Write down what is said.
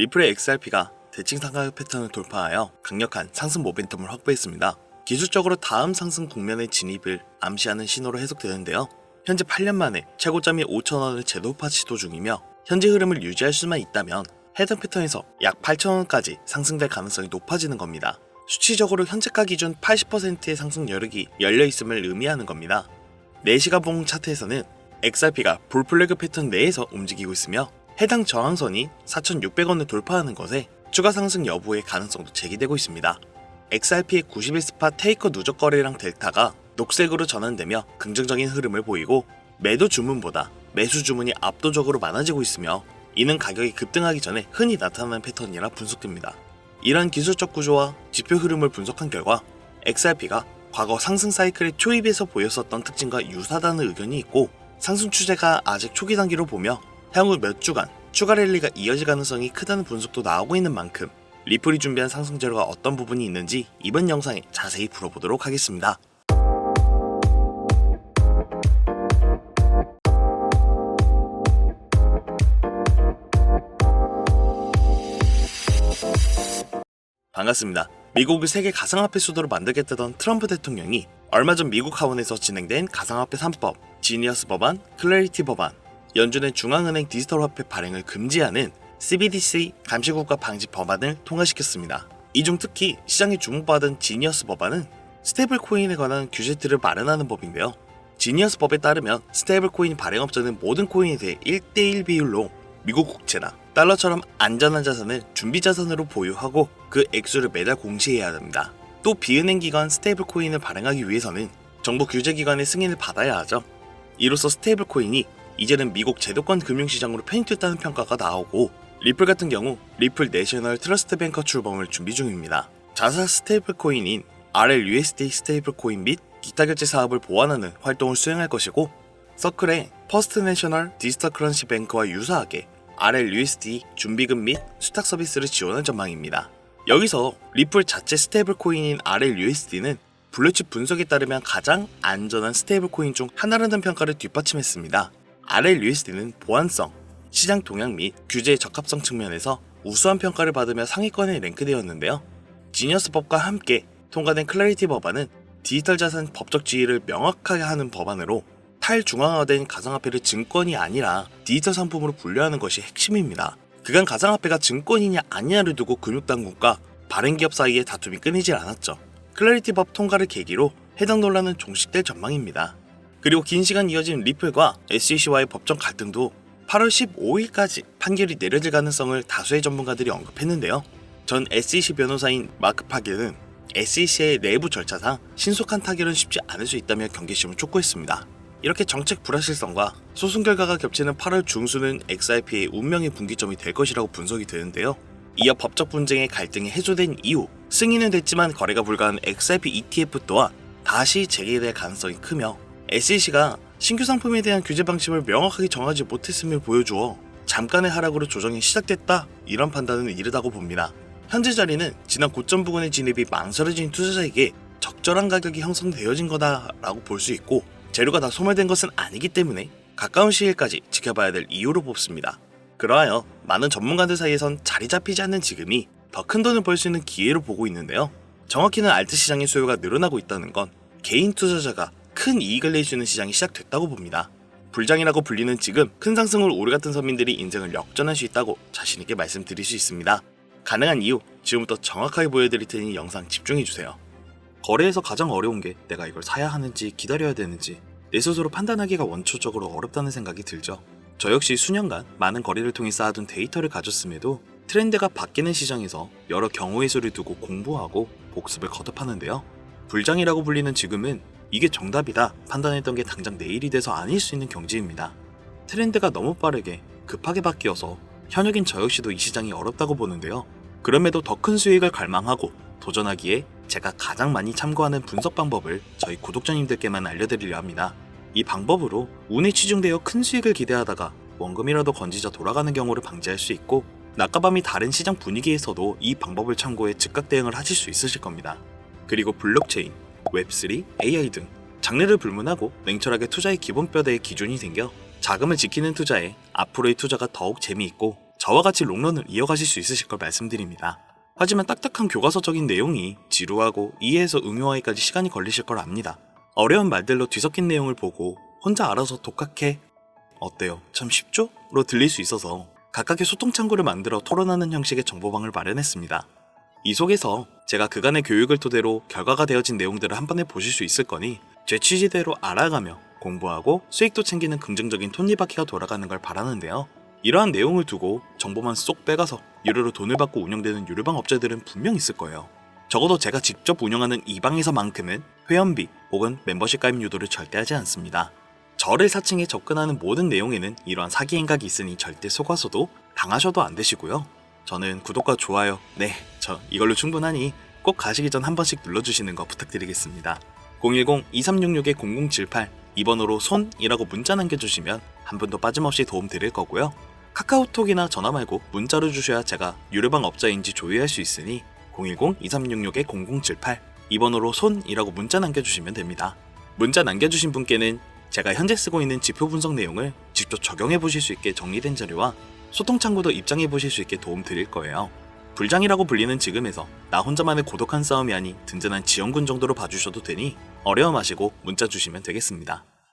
리플의 XRP가 대칭 상승 패턴을 돌파하여 강력한 상승 모멘텀을 확보했습니다. 기술적으로 다음 상승 국면의 진입을 암시하는 신호로 해석되는데요. 현재 8년 만에 최고점이 5천원을 재도파 시도 중이며 현재 흐름을 유지할 수만 있다면 해당 패턴에서 약 8천원까지 상승될 가능성이 높아지는 겁니다. 수치적으로 현재가 기준 80%의 상승 여력이 열려 있음을 의미하는 겁니다. 4시간 봉 차트에서는 XRP가 볼플래그 패턴 내에서 움직이고 있으며 해당 저항선이 4,600원을 돌파하는 것에 추가 상승 여부의 가능성도 제기되고 있습니다. XRP의 91스파 테이커 누적 거래량 델타가 녹색으로 전환되며 긍정적인 흐름을 보이고 매도 주문보다 매수 주문이 압도적으로 많아지고 있으며 이는 가격이 급등하기 전에 흔히 나타나는 패턴이라 분석됩니다. 이러한 기술적 구조와 지표 흐름을 분석한 결과 XRP가 과거 상승 사이클의 초입에서 보였었던 특징과 유사하다는 의견이 있고 상승 추세가 아직 초기 단계로 보며 향후 몇 주간 추가 랠리가 이어질 가능성이 크다는 분석도 나오고 있는 만큼 리플이 준비한 상승 재료가 어떤 부분이 있는지 이번 영상에 자세히 풀어보도록 하겠습니다. 반갑습니다. 미국을 세계 가상화폐 수도로 만들겠다던 트럼프 대통령이 얼마 전 미국 하원에서 진행된 가상화폐 3법, 지니어스 법안, 클래리티 법안, 연준의 중앙은행 디지털 화폐 발행을 금지하는 CBDC 감시국가 방지 법안을 통과시켰습니다. 이 중 특히 시장에 주목받은 지니어스 법안은 스테이블 코인에 관한 규제들을 마련하는 법인데요. 지니어스 법에 따르면 스테이블 코인 발행업자는 모든 코인에 대해 1대1 비율로 미국 국채나 달러처럼 안전한 자산을 준비 자산으로 보유하고 그 액수를 매달 공시해야 합니다. 또 비은행 기관 스테이블 코인을 발행하기 위해서는 정부 규제 기관의 승인을 받아야 하죠. 이로써 스테이블 코인이 이제는 미국 제도권 금융시장으로 편입됐다는 평가가 나오고 리플 같은 경우 리플 내셔널 트러스트 뱅커 출범을 준비 중입니다. 자사 스테이블 코인인 RLUSD 스테이블 코인 및 기타 결제 사업을 보완하는 활동을 수행할 것이고 서클의 퍼스트 내셔널 디지털 크런시 뱅크와 유사하게 RLUSD 준비금 및 수탁 서비스를 지원할 전망입니다. 여기서 리플 자체 스테이블 코인인 RLUSD는 블루칩 분석에 따르면 가장 안전한 스테이블 코인 중 하나라는 평가를 뒷받침했습니다. RLUSD는 보안성, 시장 동향 및 규제의 적합성 측면에서 우수한 평가를 받으며 상위권에 랭크되었는데요. 지니어스법과 함께 통과된 클래리티 법안은 디지털 자산 법적 지위를 명확하게 하는 법안으로 탈중앙화된 가상화폐를 증권이 아니라 디지털 상품으로 분류하는 것이 핵심입니다. 그간 가상화폐가 증권이냐 아니냐를 두고 금융당국과 발행기업 사이에 다툼이 끊이질 않았죠. 클래리티 법 통과를 계기로 해당 논란은 종식될 전망입니다. 그리고 긴 시간 이어진 리플과 SEC와의 법정 갈등도 8월 15일까지 판결이 내려질 가능성을 다수의 전문가들이 언급했는데요. 전 SEC 변호사인 마크 파게는 SEC의 내부 절차상 신속한 타결은 쉽지 않을 수 있다며 경계심을 촉구했습니다. 이렇게 정책 불확실성과 소송 결과가 겹치는 8월 중순은 XRP의 운명의 분기점이 될 것이라고 분석이 되는데요. 이어 법적 분쟁의 갈등이 해소된 이후 승인은 됐지만 거래가 불가한 XRP ETF 또한 다시 재개될 가능성이 크며 SEC가 신규 상품에 대한 규제 방침을 명확하게 정하지 못했음을 보여주어 잠깐의 하락으로 조정이 시작됐다 이런 판단은 이르다고 봅니다. 현재 자리는 지난 고점 부근의 진입이 망설여진 투자자에게 적절한 가격이 형성되어진 거다라고 볼 수 있고 재료가 다 소멸된 것은 아니기 때문에 가까운 시일까지 지켜봐야 될 이유로 뽑습니다. 그러하여 많은 전문가들 사이에선 자리 잡히지 않는 지금이 더 큰 돈을 벌 수 있는 기회로 보고 있는데요. 정확히는 알트 시장의 수요가 늘어나고 있다는 건 개인 투자자가 큰 이익을 있는 시장이 시작됐다고 봅니다. 불장이라고 불리는 지금 큰 상승을 우리 같은 서민들이 인생을 역전할 수 있다고 자신있게 말씀드릴 수 있습니다. 가능한 이유 지금부터 정확하게 보여드릴 테니 영상 집중해주세요. 거래에서 가장 어려운 게 내가 이걸 사야 하는지 기다려야 되는지 내 스스로 판단하기가 원초적으로 어렵다는 생각이 들죠. 저 역시 수년간 많은 거래를 통해 쌓아둔 데이터를 가졌음에도 트렌드가 바뀌는 시장에서 여러 경우의 수를 두고 공부하고 복습을 거듭하는데요. 불장이라고 불리는 지금은 이게 정답이다 판단했던 게 당장 내일이 돼서 아닐 수 있는 경지입니다. 트렌드가 너무 빠르게 급하게 바뀌어서 현역인 저 역시도 이 시장이 어렵다고 보는데요. 그럼에도 더 큰 수익을 갈망하고 도전하기에 제가 가장 많이 참고하는 분석 방법을 저희 구독자님들께만 알려드리려 합니다. 이 방법으로 운에 치중되어 큰 수익을 기대하다가 원금이라도 건지자 돌아가는 경우를 방지할 수 있고 낮과 밤이 다른 시장 분위기에서도 이 방법을 참고해 즉각 대응을 하실 수 있으실 겁니다. 그리고 블록체인, 웹3, AI 등 장르를 불문하고 냉철하게 투자의 기본 뼈대에 기준이 생겨 자금을 지키는 투자에 앞으로의 투자가 더욱 재미있고 다와 같이 롱런을 이어가실 수 있으실 걸 말씀드립니다. 하지만 딱딱한 교과서적인 내용이 지루하고 이해해서 응용하기까지 시간이 걸리실 걸 압니다. 어려운 말들로 뒤섞인 내용을 보고 혼자 알아서 독학해 어때요? 참 쉽죠? 로 들릴 수 있어서 각각의 소통 창구를 만들어 토론하는 형식의 정보방을 마련했습니다. 이 속에서 제가 그간의 교육을 토대로 결과가 되어진 내용들을 한 번에 보실 수 있을 거니 제 취지대로 알아가며 공부하고 수익도 챙기는 긍정적인 톱니바퀴가 돌아가는 걸 바라는데요. 이러한 내용을 두고 정보만 쏙 빼가서 유료로 돈을 받고 운영되는 유료방 업체들은 분명 있을 거예요. 적어도 제가 직접 운영하는 이 방에서만큼은 회원비 혹은 멤버십 가입 유도를 절대 하지 않습니다. 저를 사칭해 접근하는 모든 내용에는 이러한 사기 행각이 있으니 절대 속아서도 당하셔도 안 되시고요. 저는 구독과 좋아요, 네, 저 이걸로 충분하니 꼭 가시기 전 한 번씩 눌러주시는 거 부탁드리겠습니다. 010-2366-0078 이번호로 손이라고 문자 남겨주시면 한 분도 빠짐없이 도움 드릴 거고요. 카카오톡이나 전화 말고 문자로 주셔야 제가 유료방 업자인지 조회할 수 있으니 010-2366-0078 이번호로 손이라고 문자 남겨주시면 됩니다. 문자 남겨주신 분께는 제가 현재 쓰고 있는 지표 분석 내용을 직접 적용해 보실 수 있게 정리된 자료와 소통 창구도 입장해 보실 수 있게 도움 드릴 거예요. 불장이라고 불리는 지금에서 나 혼자만의 고독한 싸움이 아닌 든든한 지원군 정도로 봐주셔도 되니 어려워 마시고 문자 주시면 되겠습니다.